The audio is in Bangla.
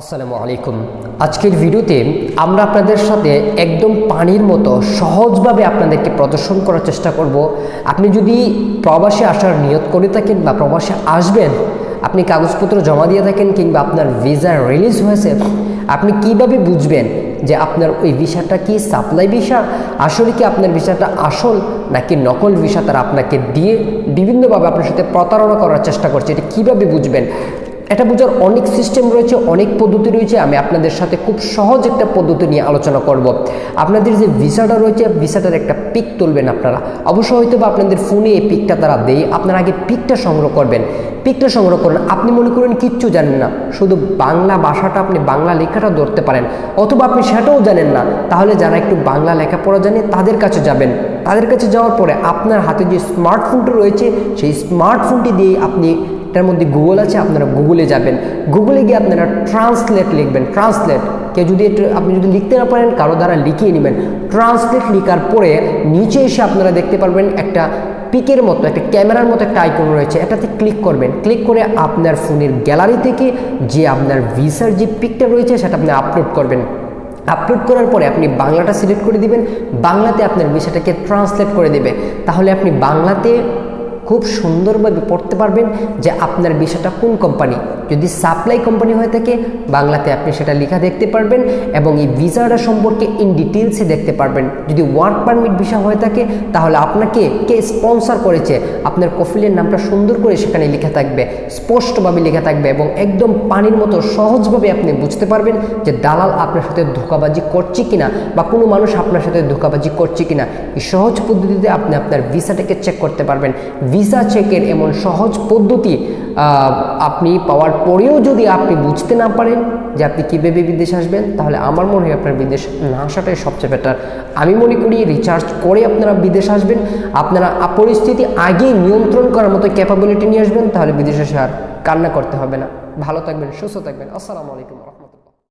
আসসালামু আলাইকুম। আজকের ভিডিওতে আমরা আপনাদের সাথে একদম পানির মতো সহজভাবে আপনাদেরকে প্রদর্শন করার চেষ্টা করব। আপনি যদি প্রবাসে আসার নিয়ত করে থাকেন বা প্রবাসে আসবেন, আপনি কাগজপত্র জমা দিয়ে থাকেন কিংবা আপনার ভিসা রিলিজ হয়েছে, আপনি কীভাবে বুঝবেন যে আপনার ওই ভিসাটা কি সাপ্লাই ভিসা, আসলে কি আপনার ভিসাটা আসল নাকি নকল ভিসা তারা আপনাকে দিয়ে বিভিন্নভাবে আপনার সাথে প্রতারণা করার চেষ্টা করছে, এটা কীভাবে বুঝবেন? এটা বোঝার অনেক সিস্টেম রয়েছে, অনেক পদ্ধতি রয়েছে। আমি আপনাদের সাথে খুব সহজ একটা পদ্ধতি নিয়ে আলোচনা করব। আপনাদের যে ভিসাটা রয়েছে, ভিসাটার একটা পিক তুলবেন আপনারা। অবশ্য হয়তো বা আপনাদের ফোনে এই পিকটা তারা দেয় আপনারা আগে পিকটা সংগ্রহ করবেন। পিকটা সংগ্রহ করেন। আপনি মনে করেন কিচ্ছু জানেন না। শুধু বাংলা ভাষাটা আপনি বাংলা লেখাটা ধরতে পারেন। অথবা আপনি সেটাও জানেন না। তাহলে যারা একটু বাংলা লেখাপড়া জানে, তাদের কাছে যাবেন। তাদের কাছে যাওয়ার পরে আপনার হাতে যে স্মার্টফোনটা রয়েছে, সেই স্মার্টফোনটি দিয়ে আপনি এটার মধ্যে গুগল আছে, আপনারা গুগলে যাবেন। গুগলে গিয়ে আপনারা ট্রান্সলেট লিখবেন। ট্রান্সলেট কেউ যদি আপনি যদি লিখতে না পারেন, কারও দ্বারা লিখিয়ে নেবেন। ট্রান্সলেট লিখার পরে নিচে এসে আপনারা দেখতে পারবেন একটা পিকের মতো, একটা ক্যামেরার মতো একটা আইকন রয়েছে। এটাতে ক্লিক করবেন। ক্লিক করে আপনার ফোনের গ্যালারি থেকে যে আপনার ভিসার যে পিকটা রয়েছে, সেটা আপনি আপলোড করবেন। আপলোড করার পরে আপনি বাংলাটা সিলেক্ট করে দিবেন। বাংলাতে আপনার বিষয়টাকে ট্রান্সলেট করে দেবে। তাহলে আপনি বাংলাতে খুব সুন্দরভাবে পড়তে পারবেন যে আপনার বিষয়টা কোন কোম্পানি যদি সাপ্লাই কোম্পানি হয়ে থাকে, বাংলাতে আপনি সেটা লেখা দেখতে পারবেন এবং এই ভিসাটা সম্পর্কে ইন ডিটেলসে দেখতে পারবেন। যদি ওয়ার্ক পারমিট ভিসা হয়ে থাকে, তাহলে আপনাকে কে স্পন্সর করেছে, আপনার কফিলের নামটা সুন্দর করে সেখানে লেখা থাকবে, স্পষ্টভাবে লেখা থাকবে এবং একদম পানির মতো সহজভাবে আপনি বুঝতে পারবেন যে দালাল আপনার সাথে ধোকাবাজি করছে কিনা বা কোনো মানুষ আপনার সাথে ধোকাবাজি করছে কিনা। এই সহজ পদ্ধতিতে আপনি আপনার ভিসাটাকে চেক করতে পারবেন। ভিসা চেকের এমন সহজ পদ্ধতি আপনি পাওয়ার পরেও যদি আপনি বুঝতে না পারেন যে আপনি কীভাবে বিদেশে আসবেন, তাহলে আমার মনে হয় আপনার বিদেশ না আসাটাই সবচেয়ে বেটার আমি মনে করি রিচার্জ করে আপনারা বিদেশ আসবেন, আপনারা পরিস্থিতি আগেই নিয়ন্ত্রণ করার মতো ক্যাপাবিলিটি নিয়ে আসবেন, তাহলে বিদেশে এসে আর কান্না করতে হবে না। ভালো থাকবেন, সুস্থ থাকবেন। আসসালামু আলাইকুম